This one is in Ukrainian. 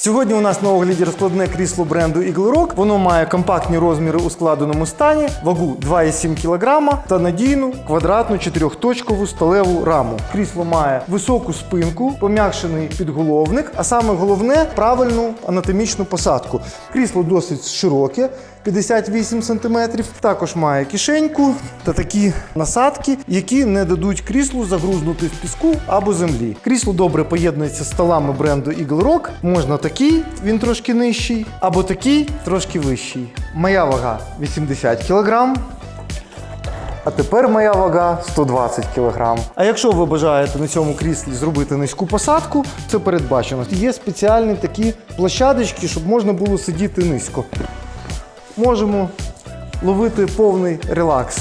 Сьогодні у нас на огляді розкладне крісло бренду Eagle Rock. Воно має компактні розміри у складеному стані, вагу 2,7 кг та надійну квадратну чотирьохточкову сталеву раму. Крісло має високу спинку, пом'якшений підголовник, а саме головне правильну анатомічну посадку. Крісло досить широке. 58 см. Також має кишеньку та такі насадки, які не дадуть кріслу загрузнути в піску або землі. Крісло добре поєднується з столами бренду Eagle Rock. Можна такий, він трошки нижчий, або такий, трошки вищий. Моя вага 80 кг. А тепер моя вага 120 кг. А якщо ви бажаєте на цьому кріслі зробити низьку посадку, це передбачено. Є спеціальні такі площадочки, щоб можна було сидіти низько можемо ловити повний релакс.